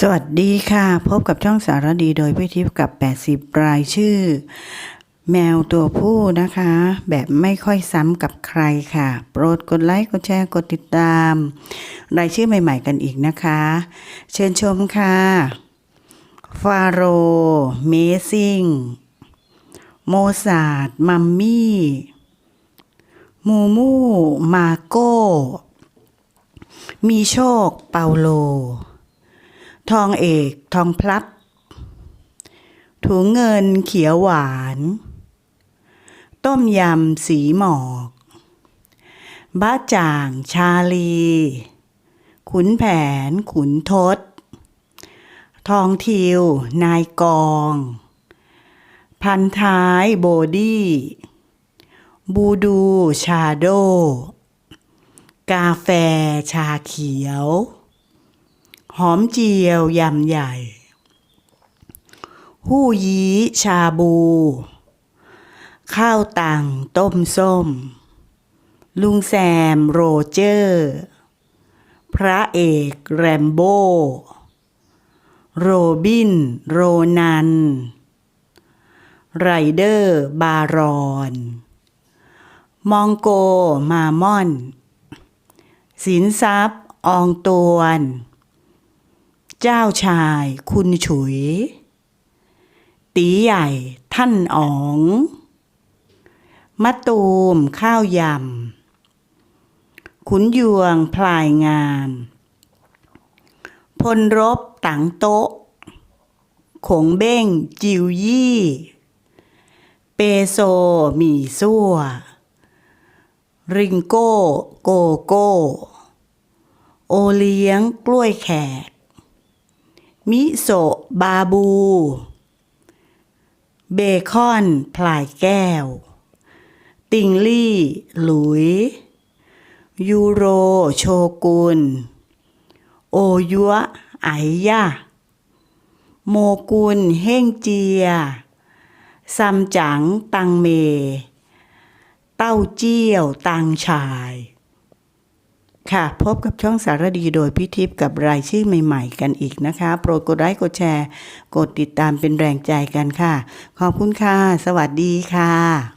สวัสดีค่ะ พบกับช่องสารดีโดยพี่ทิพย์กับ 80 รายชื่อ แมวตัวผู้นะคะ แบบไม่ค่อยซ้ำกับใครค่ะ โปรดกดไลค์กดแชร์กดติดตาม รายชื่อใหม่ๆกันอีกนะคะ เชิญชมค่ะ ฟาโรเมซิงโมซาดมัมมี่มูมูมาโก้มีโชคเปาโล ทองเอกทองพลับ ถุงเงินเขียวหวาน ต้มยำสีหมอก บ้าจ่างชาลี ขุนแผนขุนทศ ทองทิว นายกอง พันท้ายโบดี้ บูดูชาโด กาแฟชาเขียว หอมเจียวยำใหญ่ หู้ยี้ชาบู ข้าวตังต้มส้ม ลุงแซมโรเจอร์ พระเอกแรมโบ้โรบิน โรนัน ไรเดอร์ บารอน มองโก มามอน สินทรัพย์ อองตวน เจ้าชาย คุณฉุย ตีใหญ่ท่านอ๋อง มะตูมข้าวยำ ขุนยวงพลายงาม พลรบตังโต๊ะ ขงเบ้งจิวยี่ เปโซหมี่ซั่ว ริงโก้ โกโก้ โอเลี้ยงกล้วยแขก มิโซะบาบู เบคอนพลายแก้ว ติงลี่ หลุย ยูโร โชกุน โอยัวไอยะ โมกุลเฮ่งเจีย ซัมจั๋งตังเม เต้าเจี้ยวตังชาย ค่ะ พบกับช่องสารดีโดยพิทิพย์กับรายชื่อใหม่ๆ กันอีกนะคะ โปรดกดไลค์กดแชร์ กดติดตามเป็นแรงใจกันค่ะ ขอบคุณค่ะ สวัสดีค่ะ